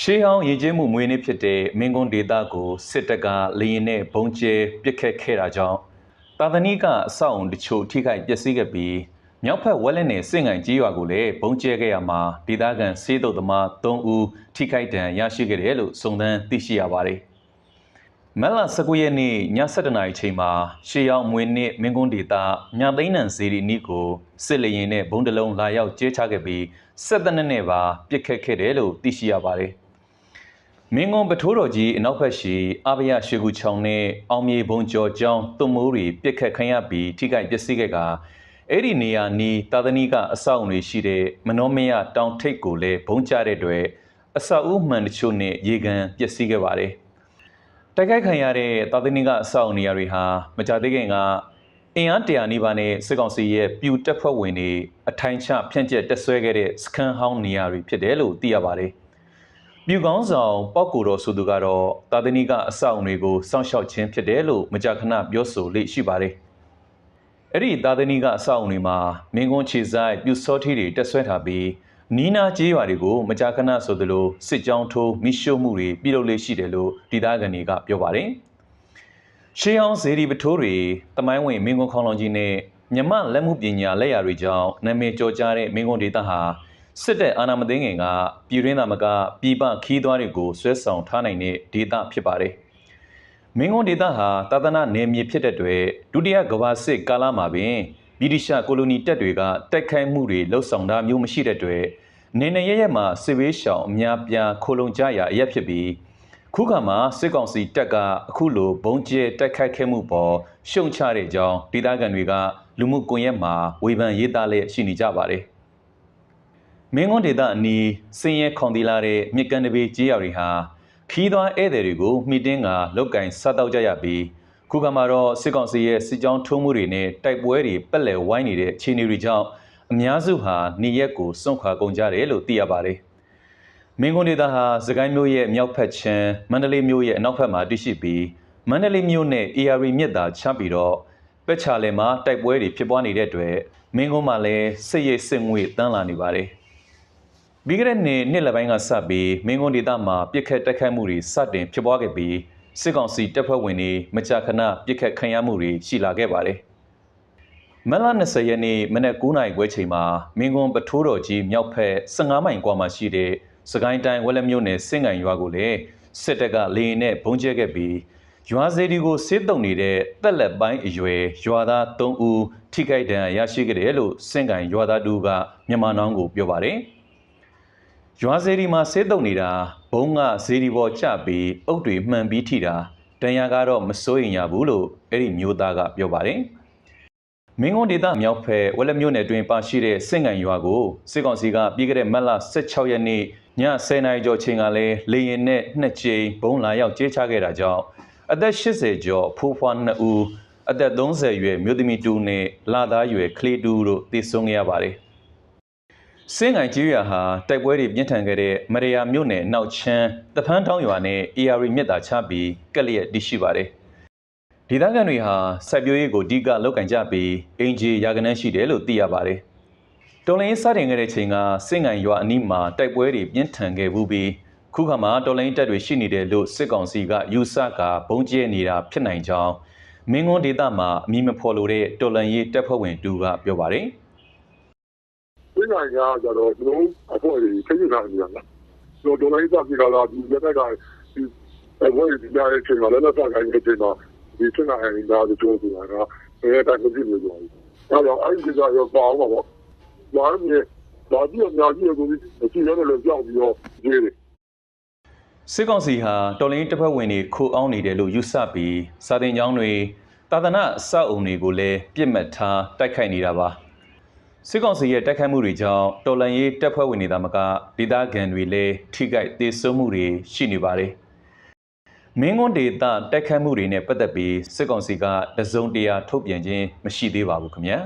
ရှေးဟောင်းရည်ကျင်းမှုမွေးနေ့ဖြစ်တဲ့မင်းကွန်းဒေသကိုစစ်တပ်ကလေရင်နဲ့ဘုံကျဲပစ်ခတ်ခဲ့တာကြောင့်တာသနိကအဆောက်အုံတချို့ထိခိုက်ပျက်စီးခဲ့ပြီးမြောက်ဖက်ဝက်လက်နယ်စင့်ငံကြီးရွာကိုလည်းဘုံကျဲခဲ့ရမှာဒေသခံစေးတုတ်သမား3ဦးထိခိုက်ဒဏ်ရရှိခဲ့တယ်လို့စုံစမ်းသိရှိရပါတယ်။မက်လာ19ရက်နေ့ည7:00နာရီချိန်မှာရှေးရောက်မွေးနေ့မင်းကွန်းဒေသညာသိန်းနံဇီရီနီကိုစစ်လေရင်နဲ့ဘုံတလုံးလာရောက်ကျဲချခဲ့ပြီးစစ်တပ်နဲ့ပါပစ်ခတ်ခဲ့တယ်လို့သိရှိရပါတယ်။ မင်းကွန်ပထိုးတော်ကြီးအနောက်ဘက်ရှိအဘယရွှေကူချောင်းနဲ့အောင်မြေဘုံကျော်ကျောင်းသွမိုးတွေပြစ်ခတ်ခံရပြီးထိခိုက်ပျက်စီးခဲ့ကအဲ့ဒီနေရာနီးတာသနီကအဆောက်အုံတွေရှိတဲ့မနောမယတောင်ထိပ်ကိုလည်းဘုံကျတဲ့အတွက်အဆောက်အဦမှန်တချို့နဲ့ရေကန်ပျက်စီးခဲ့ပါတယ်။တိုက်ခိုက်ခံရတဲ့တာသနီကအဆောက်အုံနေရာတွေဟာမကြသေးခင်ကအင်အားတရာနီးပါးနဲ့စစ်ကောင်စီရဲ့ပြူတက်ဖွဲ့ဝင်တွေအထိုင်ချဖြန့်ကျက်တက်ဆွဲခဲ့တဲ့စခန်းဟောင်းနေရာတွေဖြစ်တယ်လို့သိရပါတယ်။ မြူကောင်းဆောင်ပောက်ကိုတော်ဆိုသူကတော့တာသနီကအဆောက်အုံတွေကိုစောင့်ရှောက်ခြင်းဖြစ်တယ်လို့မကြာခဏပြောဆိုလေ့ရှိပါတယ်။အဲ့ဒီတာသနီကအဆောက်အုံတွေမှာမင်းကွန်းခြေဆိုင်ပြူစောထီတွေတက်ဆွဲထားပြီးနီးနာကျေးရွာတွေကိုမကြာခဏဆိုသလိုစစ်ကြောင်းထိုးမိရှို့မှုတွေပြုလုပ်လေ့ရှိတယ်လို့ဒေသခံတွေကပြောပါတယ်။ရှေးအောင်ဇေဒီပထိုးတွေတမိုင်းဝင်မင်းကွန်းခေါင်းလောင်ကြီးနဲ့မြမလက်မှုပညာလက်ရာတွေကြောင့်နာမည်ကျော်ကြားတဲ့မင်းကွန်းဒေသဟာ စစ်တပ်အာဏာမသိမ်းခင်ကပြည်ရင်းသားမကပြည်ပခီးသွားတွေကိုဆွဲဆောင်ထားနိုင်တဲ့ဒေသဖြစ်ပါတယ်။မင်းကွန်းဒေသဟာတာသနာနယ်မြေဖြစ်တဲ့အတွက်ဒုတိယကမ္ဘာစစ်ကာလမှာပင်ဗြိတိရှကိုလိုနီတပ်တွေကတိုက်ခိုက်မှုတွေလှုပ်ဆောင်တာမျိုးမရှိတဲ့အတွက်နေနေရရမှာစစ်ဝေးရှောင်အများပြားခိုလုံကြရာအရက်ဖြစ်ပြီးခုခါမှာစစ်ကောင်စီတပ်ကအခုလိုဘုံကျဲတိုက်ခိုက်ခဲ့မှုပေါ်ရှုံချတဲ့အကြောင်းဒေသခံတွေကလူမှုကွန်ရက်မှာဝေဖန်ရေးသားလျက်ရှိနေကြပါတယ်။ မင်းကွန်းဒေသအနီးစင်ရဲခွန်တီလာတဲ့မြစ်ကန်တပေကြေးရွာတွေဟာခီးသွွားဧည့်သည်တွေကိုမှီတင်းကလောက်ကင်စားတောက်ကြရပြီးခုခါမှာတော့စစ်ကောင်စီရဲ့စစ်ကြောင်းထိုးမှုတွေနဲ့တိုက်ပွဲတွေပက်လက်ဝိုင်းနေတဲ့အခြေအနေတွေကြောင့်အများစုဟာနေရက်ကိုစွန့်ခွာကုန်ကြတယ်လို့သိရပါတယ်။မင်းကွန်းဒေသဟာစကိုင်းမြို့ရဲ့မြောက်ဖက်ချမ်းမန္တလေးမြို့ရဲ့အနောက်ဘက်မှာတည်ရှိပြီးမန္တလေးမြို့နဲ့ AR မြစ်သာချပြီးတော့ပက်ချာလယ်မှာတိုက်ပွဲတွေဖြစ်ပွားနေတဲ့အတွက်မင်းကွန်းမှာလည်းစစ်ရိပ်စစ်ငွေတန်းလာနေပါတယ်။ ပြီးခဲ့တဲ့နှစ်နှစ်လပိုင်းကစပြီးမင်းကွန်းဒေသမှာပြစ်ခတ်တိုက်ခိုက်မှုတွေစတင်ဖြစ်ပွားခဲ့ပြီးစစ်ကောင်စီတပ်ဖွဲ့ဝင်တွေမကြာခဏပြစ်ခတ်ခံရမှုတွေရှိလာခဲ့ပါတယ်။မလ20ရက်နေ့မနက်9:00နာရီခွဲချိန်မှာမင်းကွန်းပထိုးတော်ကြီးမြောက်ဖက်15မိုင်ကွာမှာရှိတဲ့စကိုင်းတိုင်းဝက်လက်မြို့နယ်စင်ကန်ရွာကိုလည်းစစ်တပ်ကလေရင်နဲ့ဘုံကျဲခဲ့ပြီးရွာစေဒီကိုစစ်တုံနေတဲ့တက်လက်ပိုင်းအရွယ်ရွာသား3ဦးထိခိုက်ဒဏ်ရာရရှိခဲ့တယ်လို့စင်ကန်ရွာသားတူကမြန်မာနောင်းကိုပြောပါတယ်။ ရွာစေဒီမှာစစ်တုံနေတာဘုံကစေဒီပေါ်ကျပြီးအုတ်တွေမှန်ပြီးထိတာတန်ရာကတော့မစိုးရင်ရဘူးလို့အဲ့ဒီမျိုးသားကပြောပါတယ်။မင်းကုန်းဒေသမြောက်ဖက်ဝက်လက်မြို့နယ်တွင်ပါရှိတဲ့စင်ကန်ရွာကိုစစ်ကောင်စီကပြီးခဲ့တဲ့မတ်လ16ရက်နေ့ည10:00နာရီကျော်ချိန်ကလည်းလေရင်နဲ့နှစ်ကြိမ်ဘုံလာရောက်ကျေးချခဲ့တာကြောင့်အသက်80ကျော်ဖိုးဖွား2ဦးအသက်30ရွယ်မြို့သမီး2နဲ့လာသားရွယ်ကလေး2တို့တည်ဆုံခဲ့ရပါတယ်။ စင်းကန်ကြီးရွာဟာတိုက်ပွဲတွေပြင်းထန်ခဲ့တဲ့မရယာမြို့နယ်နောက်ချမ်းတဖန်းတောင်းရွာနဲ့ AR မြစ်သာချပြီးကက်လျက်တည်ရှိပါတယ်။ဒေသခံတွေဟာစိုက်ပျိုးရေးကိုအဓိကလုပ်ကင်ကြပြီးအင်ဂျီရာကနန်းရှိတယ်လို့သိရပါတယ်။တော်လိုင်းစတင်ခဲ့တဲ့ချိန်ကစင့်ငံရွာအနီးမှာတိုက်ပွဲတွေပြင်းထန်ခဲ့မှုပြီးခုခါမှာတော်လိုင်းတပ်တွေရှိနေတယ်လို့စစ်ကောင်စီကယူဆကဘုံကျဲနေတာဖြစ်နိုင်ကြောင်းမင်းကွန်းဒေသမှာအမည်မဖော်လို့တဲ့တော်လန်ရေးတပ်ဖွဲ့ဝင်တူကပြောပါတယ်ဒီ နိုင်ငံကကျတော့ကျွန်တော်အဖွဲ့တွေ ထိန်းထားနေတာလားကျွန်တော်ဒေါ်လာရေးသားပြကြလားဒီလက်ကဒီအဖွဲ့ဒီကြားရဲ့ချိန်မှာလည်းလက်ဆက်ကိုင်းတဲ့ချိန်မှာဒီစနေနေ့ကဒီတို့ဆိုတာကအဲတိုင်းမကြည့်လို့ပြောတယ်။အဲတော့အဲ့ဒီကရောပါအောင်ပါပေါ့။ဘာလို့လဲ။ဒါကြီးအများကြီးကိုဒီစီရတယ်လို့ကြောက်ပြီးတော့ ရေးတယ် စစ်ကောင်စီဟာ တော်လိုင်းတပ်ဖွဲ့ဝင်တွေ ခိုးအောင်နေတယ်လို့ ယူဆပြီး စာတင်ကျောင်းတွေတာသနာအဆောက်အုံတွေကိုလည်းပြစ်မှတ်ထား တိုက်ခိုက်နေတာပါ စစ်ကောင်စီရဲ့တိုက်ခိုက်မှုတွေကြောင့်တော်လန်ရေးတပ်ဖွဲ့ဝင်တွေသာမကဒေသခံတွေလည်းထိခိုက်ဒေဆုံးမှုတွေရှိနေပါတယ်မင်းကွန်းဒေသတိုက်ခိုက်မှုတွေနဲ့ပတ်သက်ပြီးစစ်ကောင်စီကတစုံတရာထုတ်ပြန်ခြင်းမရှိသေးပါဘူးခင်ဗျာ